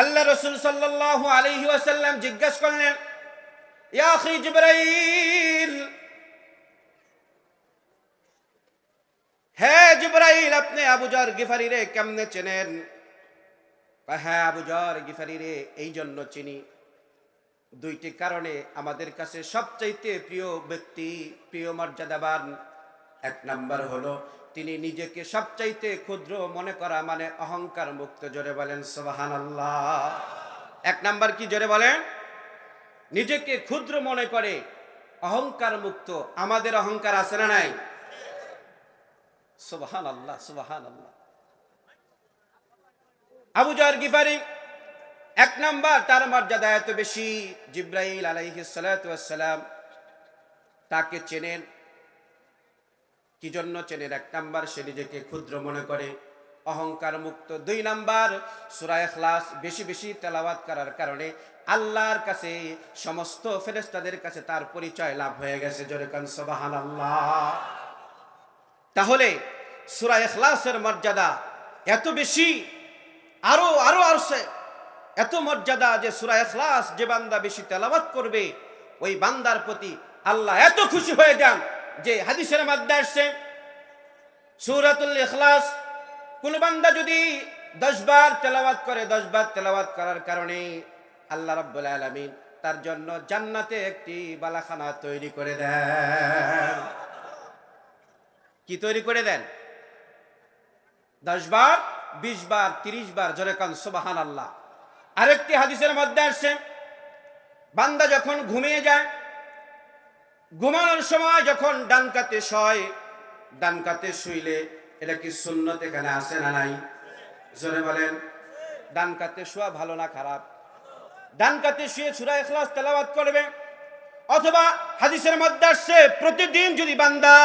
আল্লাহ রসুল সাল্লাল্লাহু আলাইহি ওয়াসাল্লাম জিজ্ঞাসা করলেন, ইয়া আখি জিবরাইল, হে জিবরাইল, আপনি আবুজার গিফারি রে কেমনে চেনেন? হ্যাঁ আবুজার গিফারি রে, এই জন্য চিনি। দুইটি কারণে আমাদের কাছে সবচাইতে প্রিয় ব্যক্তি, প্রিয় মর্যাদাবান। এক নাম্বার হলো তিনি নিজেকে সবচাইতে ক্ষুদ্র মনে করা মানে অহংকার মুক্ত, জোরে বলেন সোবাহান এক নাম্বার কি জোরে বলেন? নিজেকে ক্ষুদ্র মনে করে অহংকার মুক্ত, আমাদের অহংকার আছে না নাই? সুবাহান আল্লাহ সুবাহান আল্লাহ আবু জর গিফারি, এক নাম্বার তার মর্যাদা এত বেশি, জিব্রাইল আলাইহিসালাম তাকে চেনেন কি জন্য চেনেন এক নাম্বার? সে নিজেকে ক্ষুদ্র মনে করে। অহংকার মুক্ত দুই নাম্বার। সুরায় খ্লাস বেশি বেশি তেলাওয়াত করার কারণে আল্লাহর কাছে, সমস্ত ফেরেস্তাদের কাছে তার পরিচয় লাভ হয়ে গেছে। জোরেকান সবাহান আল্লাহ তাহলে সুরা এখলাসের মর্যাদা এত বেশি, আরও আরও আসে। এত মর্যাদা যে সুরা এখলাস যে বান্দা বেশি তেলাবাত করবে, ওই বান্দার প্রতি আল্লাহ এত খুশি হয়ে যান। যে হাদিসের মধ্যে আসছে, সুরাতুল ইখলাস, কোন বান্দা যদি দশ বার তেলাওয়াত করে, দশ বার তেলাওয়াত করার কারণে আল্লাহ রাব্বুল আলামিন তার জন্য জান্নাতে একটি বালাখানা তৈরি করে দেন। কি তৈরি করে দেন? দশ বার, বিশ বার, তিরিশ বার, জোরে কান সুবাহান আল্লাহ আরেকটি হাদিসের মধ্যে আসছে, বান্দা যখন ঘুমিয়ে যায় ঘুমানোর সময় যখন ডান কাতে শয়, ডান কাতে শুইলে, এটা কি সুন্নত এখানে আসে না নাই? জোরে বলেন। ডান কাতে শোয়া ভালো না খারাপ? ডান কাতে শুয়ে সুরা ইখলাস তেলাওয়াত করবে, অথবা হাদিসের মধ্যে আসছে, প্রতিদিন যদি বান্দা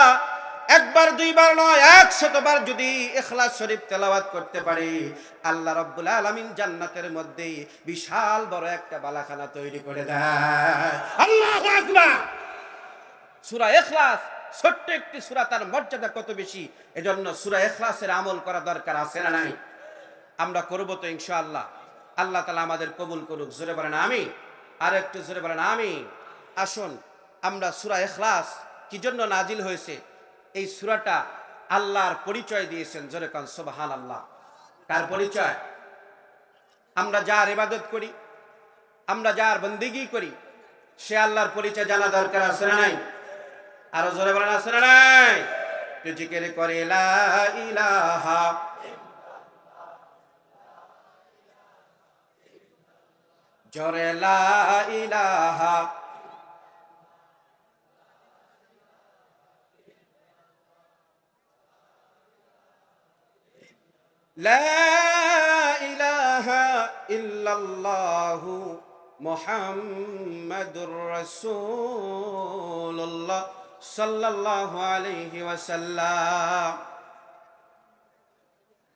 একবার, দুইবার নয় এক একশতবার যদি ইখলাস শরীফ তেলাওয়াত করতে পারে, আল্লাহ রাব্বুল আলামিন জান্নাতের মধ্যে বিশাল বড় একটা বালাখানা তৈরি করে দেয়। আল্লাহ সূরা ইখলাস, ছোট্ট একটি সুরা, তার মর্যাদা কত বেশি? এজন্য সুরা ইখলাসের আমল করা দরকার, আছে না নাই? আমরা করব তো ইনশাআল্লাহ। আল্লাহ তালা আমাদের কবুল করুক, জোরে বলেন আমি আর একটু জোরে বলেন আমি আসুন, আমরা সুরা এখলাস কি জন্য নাজিল হয়েছে? এই সুরাটা আল্লাহর পরিচয় দিয়েছেন, জোরে কান সোবাহান আল্লাহ কার পরিচয়? আমরা যার ইবাদত করি, আমরা যার বন্দিগি করি, সে আল্লাহর পরিচয় জানা দরকার, আছে না নাই? আরো জোরে বলেন আছে না নাই তুই জিকির করে লা ইলাহা জরে লা ইলাহা لا إله إلا الله محمد رسول الله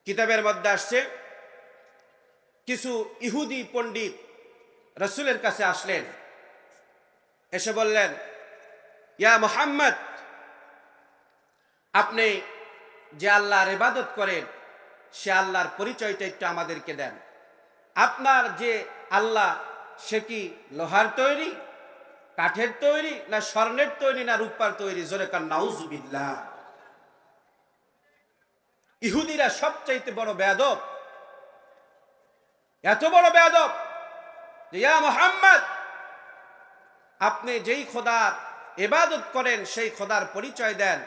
কিতাবের মধ্যে আসছে, কিছু ইহুদি পণ্ডিত রসুলের কাছে আসলেন। এসে বললেন, ইয়া মোহাম্মদ, আপনি যে আল্লাহর ইবাদত করেন, সে আল্লাহর পরিচয়টা একটু আমাদেরকে দেন। আপনার যে আল্লাহ, সে কি লোহার তৈরি? কাঠের তৈরি না স্বর্ণের তৈরি না রূপার তৈরি? জোরে কান, নাউজুবিল্লাহ। ইহুদিরা সবচাইতে বড় বেয়াদব। এত বড় বেয়াদব যে, ইয়া মোহাম্মদ, আপনি যেই খোদার এবাদত করেন, সেই খোদার পরিচয় দেন।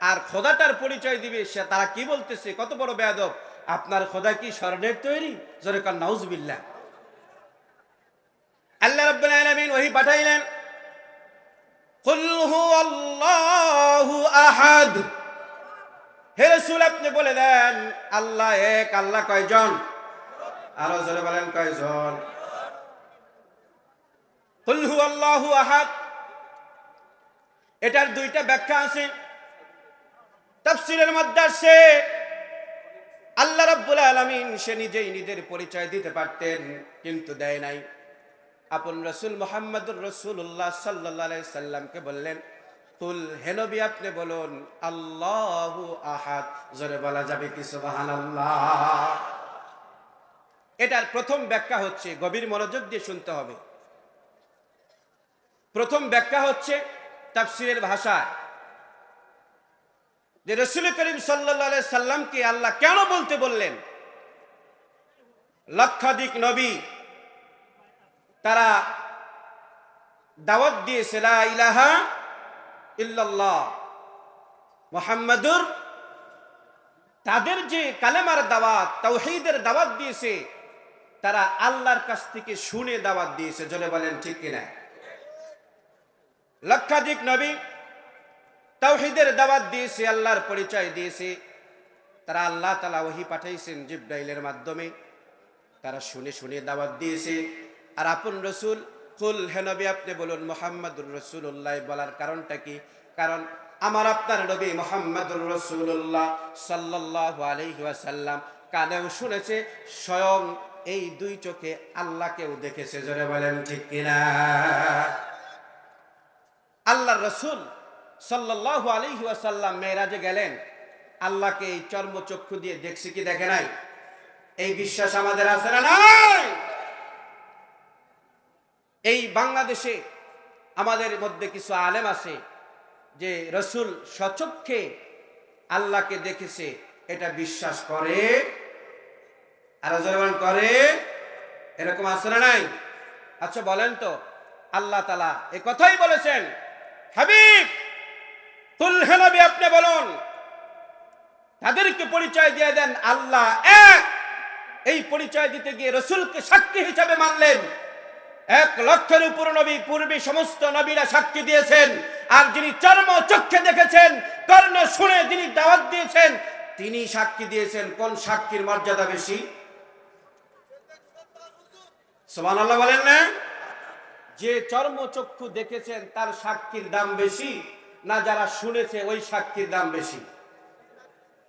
আর খোদাটার পরিচয় দিবে, সে তারা কি বলতেছে? কত বড় বেয়াদব। আপনার খোদা কি স্বর্ণের তৈরি? জোরে কান, নাউজবিল্লাহ। আল্লাহ রাব্বুল আলামিন ওহী পাঠাইলেন আহাদ হে রাসূল, আপনি বলে দেন, আল্লাহ এক, আল্লাহ কয়জন? আরও জোরে বলেন, কয়জন? কুল হুয়াল্লাহু আহাদ। এটার দুইটা ব্যাখ্যা আছে। তাফসীরের মধ্যে আছে আল্লাহ রাব্বুল আলামিন সে নিজেই নিজের পরিচয় দিতে পারতেন, কিন্তু দেয় নাই। আপন রসুল মোহাম্মদুর রসুল্লাহ সাল্লাহ সাল্লামকে বললেন কুল হেনবি আপনি বলুন, আল্লাহু আহাদ। জোরে বলা যাবে কি এটার প্রথম ব্যাখ্যা হচ্ছে, গভীর মনোযোগ দিয়ে শুনতে হবে। প্রথম ব্যাখ্যা হচ্ছে তাফসিরের ভাষায় যে রসুল করিম সাল্লা সাল্লামকে আল্লাহ কেন বলতে বললেন? লক্ষাধিক নবী তারা দাওয়াত দিয়েছে, লা ইলাহা ইল্লাল্লাহ। মোহাম্মদুর তাদের যে কালেমার দাওয়াত, তাওহীদের দাওয়াত দিয়েছে, তারা আল্লাহর কাছ থেকে শুনে দাওয়াত দিয়েছে জনে বলেন ঠিক কিনা? লক্ষাধিক নবী তাওহীদের দাওয়াত দিয়েছে, আল্লাহর পরিচয় দিয়েছে, তারা আল্লাহ তালা ওহি পাঠাইছেন জিব্রাইলের মাধ্যমে, তারা শুনে শুনে দাওয়াত দিয়েছে। আর আপন রসুল কুল হে নবী, আপনি বলুন মোহাম্মদুর রসুল্লাহ বলার কারণটা কি? কারণ আমার আপনার নবী মোহাম্মদুর রসুল্লাহ সাল্লাহ আলহি ওয়াসাল্লাম কানেও শুনেছে, স্বয়ং এই দুই চোখে আল্লাহকেও দেখেছে। জোরে বলেন ঠিক কিনা? আল্লাহ রসুল সাল্লাহ আলহি ওয়াসাল্লাম মেয়েরাজে গেলেন। আল্লাহকে এই চর্মচক্ষু দিয়ে দেখছি কি দেখে নাই? এই বিশ্বাস আমাদের আছে না নাই? এই বাংলাদেশে আমাদের মধ্যে কিছু আলেম আছে যে রসুল সচক্ষে আল্লাহকে দেখেছে, এটা বিশ্বাস করে। আর করে। এরকম আছে না নাই? আচ্ছা বলেন তো, আল্লাহ তালা এ কথাই বলেছেন। হাবিব তুলহেনবি আপনি বলুন, তাদেরকে পরিচয় দিয়ে দেন আল্লাহ এক। এই পরিচয় দিতে গিয়ে রসুলকে সাক্ষী হিসাবে মানলেন। এক লক্ষের উপর নবী পূর্বে সমস্ত নবীরা সাক্ষী দিয়েছেন। আর যিনি চর্ম চক্ষে দেখেছেন, কর্ণ শুনে যিনি দাওয়াত দিয়েছেন, তিনি সাক্ষী দিয়েছেন। কোন সাক্ষীর মর্যাদা বেশি? সোমান আল্লাহ বলেন না? যে চর্ম চক্ষু দেখেছেন, তার সাক্ষীর দাম বেশি, না যারা শুনেছে, ওই সাক্ষীর দাম বেশি।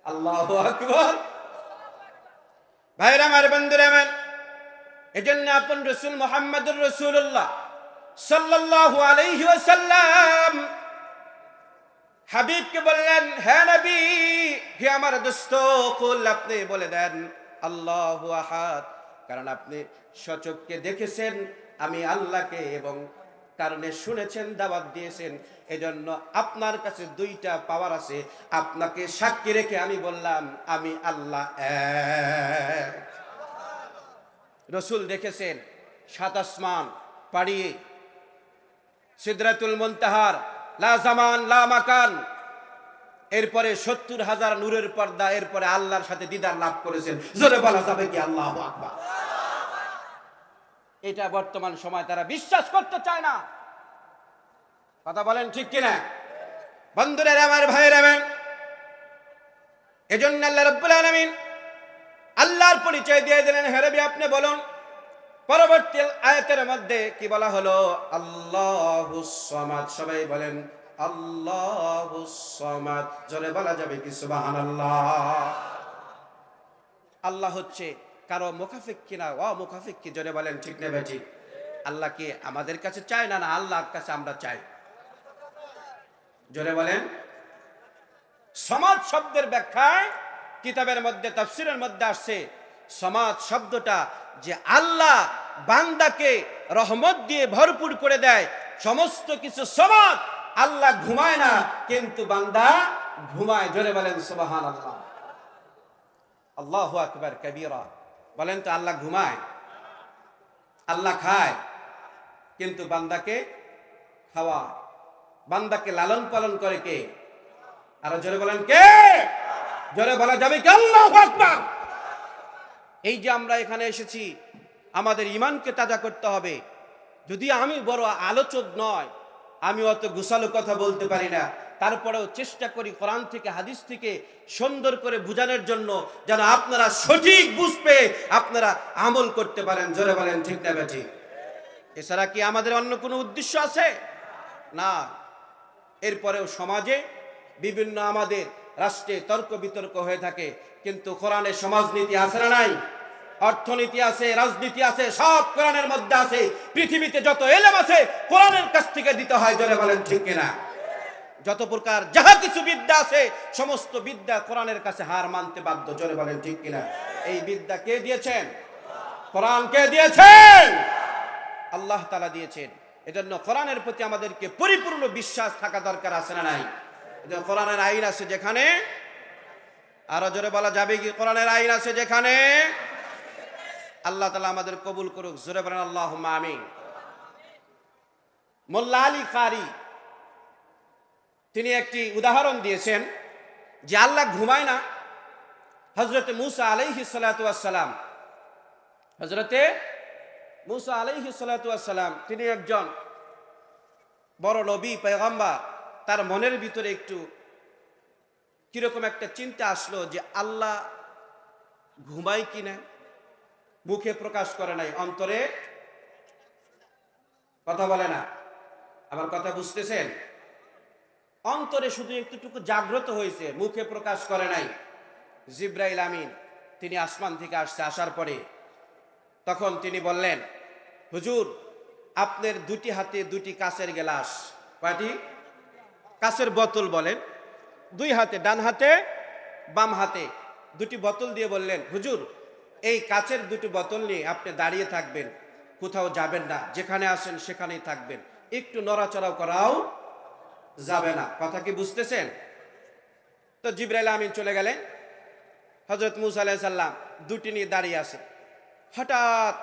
আল্লাহ আকবর। ভাইরা, আমার বন্ধুরা, আমার এজন্য আপন রসুল মোহাম্মদুর রসুল্লাহ আলাইহি ওয়াসাল্লাম হাবিবকে বললেন হ্যাঁ নবী, হে আমার দোস্ত, কুল আপনি বলে দেন, আল্লাহু আহাদ। কারণ আপনি সচককে দেখেছেন, আমি আল্লাহকে এবং কারণে শুনেছেন, দাওয়াত দিয়েছেন। এজন্য আপনার কাছে দুইটা পাওয়ার আছে। আপনাকে সাক্ষী রেখে আমি বললাম, আমি আল্লাহ এক। রসুল দেখেছেন, সাত আসমান পাড়িয়ে সিদ্রাতুল মুনতাহার, লা জামান, লা মাকান। এরপরে সত্তর হাজার নূরের পর্দা, এরপরে আল্লাহর সাথে দিদার লাভ করেছেন। জোরে বলা যাবে কি আল্লাহ এটা বর্তমান সময় তারা বিশ্বাস করতে চায় না। কথা বলেন ঠিক কিনা? বন্ধুরা, আমার ভাইয়ের এজন্য আল্লাহ রব্বুল আলামিন আল্লাহর পরিচয় দিয়ে দিলেন হেরবি আপনি বলুন, পরবর্তী আয়াতের মধ্যে কি বলা হলো? আল্লাহ সবাই বলেন, আল্লাহ জোরে বলা যাবে কি সুবাহান আল্লাহ হচ্ছে কারও মুখাফিক কিনা ও মুখাফিক কি, জোরে বলেন, ঠিক নেবে ঠিক? আল্লাহ কি আমাদের কাছে চায় না না আল্লাহর কাছে আমরা চাই? জোরে বলেন। সমাজ শব্দের ব্যাখ্যায় কিতাবের মধ্যে, তাফসিরের মধ্যে আসছে সমাজ শব্দটা যে আল্লাহ বান্দাকে রহমত দিয়ে ভরপুর করে দেয়। সমস্ত কিছু সমাজ আল্লাহ ঘুমায় না, কিন্তু বান্দা ঘুমায়। জোরে বলেন সুবাহান আল্লাহ আল্লাহ আকবার, কবিরা। বলেন তো, আল্লাহ ঘুমায়, আল্লাহ খায়, কিন্তু বান্দাকে খাওয়ায়। বান্দাকে লালন পালন করে কে? আরও জোরে বলেন, কে? জোরে বলা যাবে এই যে আমরা এখানে এসেছি, আমাদের ইমানকে তাজা করতে হবে। যদি আমি বড় আলোচক নয়, আমি অত গুছালো কথা বলতে পারি না। তারপরেও চেষ্টা করি কোরআন থেকে, হাদিস থেকে সুন্দর করে বুঝানোর জন্য যেন আপনারা সঠিক বুঝবে আপনারা আমল করতে পারেন। জোরে বলেন, ঠিক না ঠিক এছাড়া কি আমাদের অন্য কোনো উদ্দেশ্য আছে? না। এরপরেও সমাজে বিভিন্ন আমাদের রাষ্ট্রে তর্ক বিতর্ক হয়ে থাকে। কিন্তু কোরআনে সমাজনীতি আছে না নাই? অর্থনীতি আছে, রাজনীতি আছে, সব কোরআনের মধ্যে আছে। পৃথিবীতে যত এলেম আছে, কোরআনের কাছ থেকে দিতে হয়, জোরে বলেন ঠিক কিনা? যত প্রকার যাহা কিছু বিদ্যা আছে, সমস্ত বিদ্যা কোরআনের কাছে হার মানতে বাধ্য, জোরে বলেন ঠিক কিনা? এই বিদ্যা কে দিয়েছেন? কোরআন কে দিয়েছেন? আল্লাহ তালা দিয়েছেন। এজন্য কোরআনের প্রতি আমাদেরকে পরিপূর্ণ বিশ্বাস থাকা দরকার আছে না নাই? কোরআনের আইন আছে যেখানে, আরও জোরে বলা যাবে কি? কোরআনের আইন আছে যেখানে আল্লাহ তালা আমাদের কবুল করুক। জোরে বলেন আল্লাহ আমিন। মোল্লা আলী কারি, তিনি একটি উদাহরণ দিয়েছেন যে আল্লাহ ঘুমায় না। হজরতে মুসা আলাইহি সালাম হজরতে মুসা আলাইহি সালাম, তিনি একজন বড় নবী পেগম্বার তার মনের ভিতরে একটু কীরকম একটা চিন্তা আসলো যে আল্লাহ ঘুমায় কিনা মুখে প্রকাশ করে নাই। অন্তরে কথা বলে না। আমার কথা বুঝতেছেন? অন্তরে শুধু একটুটুকু জাগ্রত হয়েছে, মুখে প্রকাশ করে নাই। জিব্রাইল আমিন, তিনি আসমান থেকে আসছে, আসার পরে তখন তিনি বললেন, হুজুর, আপনার দুটি হাতে দুটি কাচের গেলাস। কয়টি? কাচের বোতল বলেন, দুই হাতে, ডান হাতে, বাম হাতে, দুটি বোতল দিয়ে বললেন, হুজুর, এই কাচের দুটি বোতল নিয়ে আপনি দাঁড়িয়ে থাকবেন, কোথাও যাবেন না, যেখানে আসেন সেখানেই থাকবেন, একটু নড়াচড়াও করাও যাবে না। কথা কি বুঝতেছেন? তো জিব্রাইল আমিন চলে গেলেন হজরত মুসা সাল্লাম দুটি নিয়ে দাঁড়িয়ে আছে হঠাৎ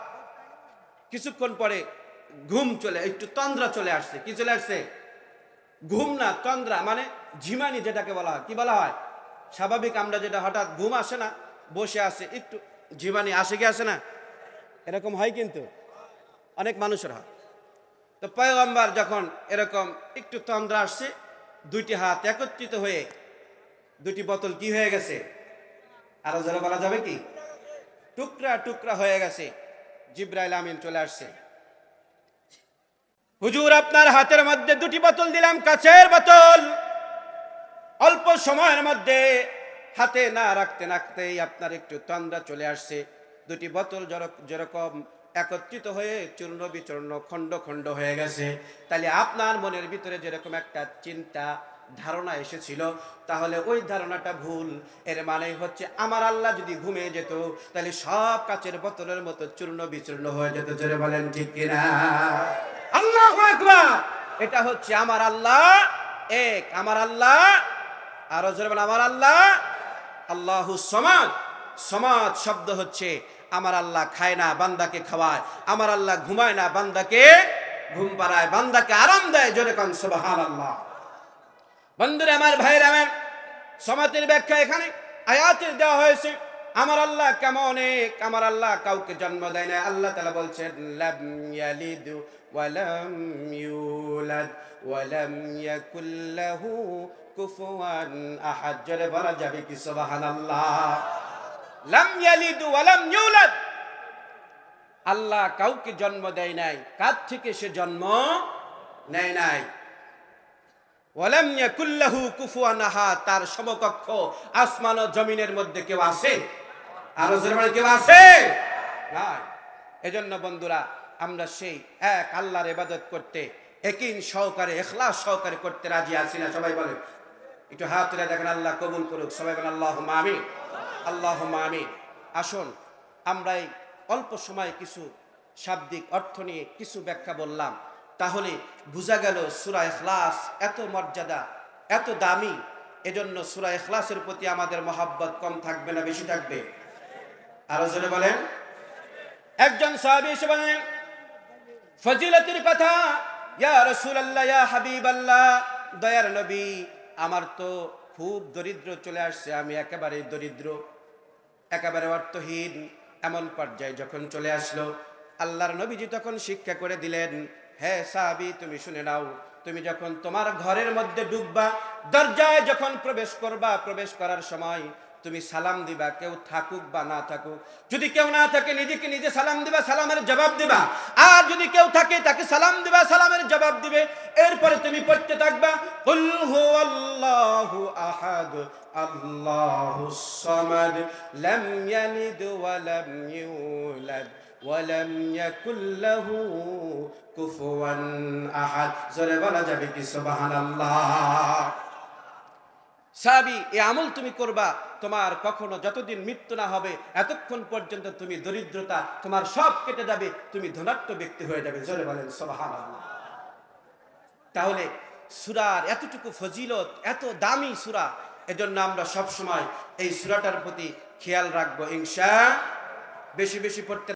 কিছুক্ষণ পরে ঘুম চলে, একটু তন্দ্রা চলে আসছে। কি চলে আসছে? ঘুম না তন্দ্রা মানে ঝিমানি যেটাকে বলা হয়। কি বলা হয়? স্বাভাবিক আমরা যেটা হঠাৎ ঘুম আসে না, বসে আসে, একটু ঝিমানি আসে কি আসে না? এরকম হয় কিন্তু। অনেক মানুষের হয়। তো পয়গম্বর যখন এরকম একটু তন্দ্রা আসছে, দুইটি হাত একত্রিত হয়ে দুটি বোতল কি হয়ে গেছে? আরও যারা বলা যাবে কি? টুকরা টুকরা হয়ে গেছে। জিব্রাইল আমিন চলে আসছে। হুজুর, আপনার হাতের মধ্যে দুটি বোতল দিলাম, কাছের বোতল। অল্প সময়ের মধ্যে হাতে না রাখতে রাখতেই আপনার একটু তন্দ্রা চলে আসছে। দুটি বোতল যেরক- যেরকম একত্রিত হয়ে চূর্ণ বিচূর্ণ, খণ্ড খণ্ড হয়ে গেছে। তাহলে আপনার মনের ভিতরে যেরকম একটা চিন্তা, ধারণা এসেছিল, তাহলে ওই ধারণাটা ভুল। এর মানে হচ্ছে আমার আল্লাহ যদি ঘুমিয়ে যেত, তাহলে সব কাচের বোতলের মতো চূর্ণ বিচূর্ণ হয়ে যেত। জোরে বলেন ঠিক কিনা? এটা হচ্ছে আমার আল্লাহ এক, আমার আল্লাহ, আরও আমার আল্লাহ আল্লাহ সমাজ সমাজ শব্দ হচ্ছে, আমার আল্লাহ খায় না, বান্দাকে খাওয়ায়। আমার আল্লাহ ঘুমায় না, বান্দাকে ঘুম পাড়ায়। বান্দাকে আরাম দেয়, জোরে কন সুবহান আল্লাহ বন্ধুরা, আমার ভাইয়ের, আমার সমাজের ব্যাখ্যা এখানে, আয়াতের দেওয়া হয়েছে। আমার আল্লাহ কেমন এক? আমার আল্লাহ কাউকে জন্ম দেয় না আল্লাহ তালা বলছেন, লাম ইয়ালিদ ওয়ালাম ইউলাদ ওয়ালাম ইয়াকুল লাহু কুফুয়ান আহাদ। জোরে বলা যাবে কি, সুবহানাল্লাহ? লাম ইয়ালিদ ওয়ালাম ইউলাদ। আল্লাহ কাউকে জন্ম দেয় নাই। কার থেকে সে জন্ম নেয় নাই? তার সমকক্ষ আসমান ও জমিনের মধ্যে কেউ আছে? আরও কেউ আছে? এজন্য বন্ধুরা, আমরা সেই এক আল্লাহর ইবাদত করতে একিন সহকারে এখলাস সহকারে করতে রাজি আছি না, সবাই বলে একটু হাত তুলে দেখেন, আল্লাহ কবুল করুক। সবাই বলেন আল্লাহ মামি আল্লাহ মামি আসুন, আমরা এই অল্প সময়ে কিছু শাব্দিক অর্থ নিয়ে কিছু ব্যাখ্যা বললাম। তাহলে বোঝা গেল সুরা এখলাস এত মর্যাদা, এত দামি। এজন্য সুরা এখলাসের প্রতি আমাদের মহাব্বত কম থাকবে না, বেশি থাকবে। আরও জোরে বলেন। একজন সাহাবী এসে বলেন, ফজিলতের কথা, ইয়া রাসূলুল্লাহ, ইয়া হাবিবাল্লাহ, দয়ার নবী, আমার তো খুব দরিদ্র চলে আসছে, আমি একেবারে দরিদ্র। একেবারে অর্থহীন। এমন পর্যায়ে যখন চলে আসলো, আল্লাহর নবীজি তখন শিক্ষা করে দিলেন হ্যাঁ সাহাবি, তুমি শুনে নাও, তুমি যখন তোমার ঘরের মধ্যে ডুববা, দরজায় যখন প্রবেশ করবা, প্রবেশ করার সময় তুমি সালাম দিবা, কেউ থাকুক বা না থাকুক। যদি কেউ না থাকে, নিজেকে নিজে সালাম দিবা, সালামের জবাব দিবা। আর যদি কেউ থাকে, তাকে সালাম দিবা, সালামের জবাব দিবে। এরপরে তুমি পড়তে থাকবা, কুল ওয়ালাম ইয়াকুল লাহু কুফুয়ান আহাদ। জোরে বলা যাবে কি, সুবহানাল্লাহ। সাবি এ আমল তুমি করবা, তোমার কখনো যতদিন মৃত্যু না হবে, এতক্ষণ পর্যন্ত তুমি দরিদ্রতা, তোমার সব কেটে যাবে, তুমি ধনাত্ম ব্যক্তি হয়ে যাবে। জোরে বলেন, সুবহানাল্লাহ। তাহলে সুরার এতটুকু ফজিলত, এত দামি সুরা, এজন্য আমরা সব সময় এই সুরাটার প্রতি খেয়াল রাখব, ইনশা বেশি বেশি পড়তে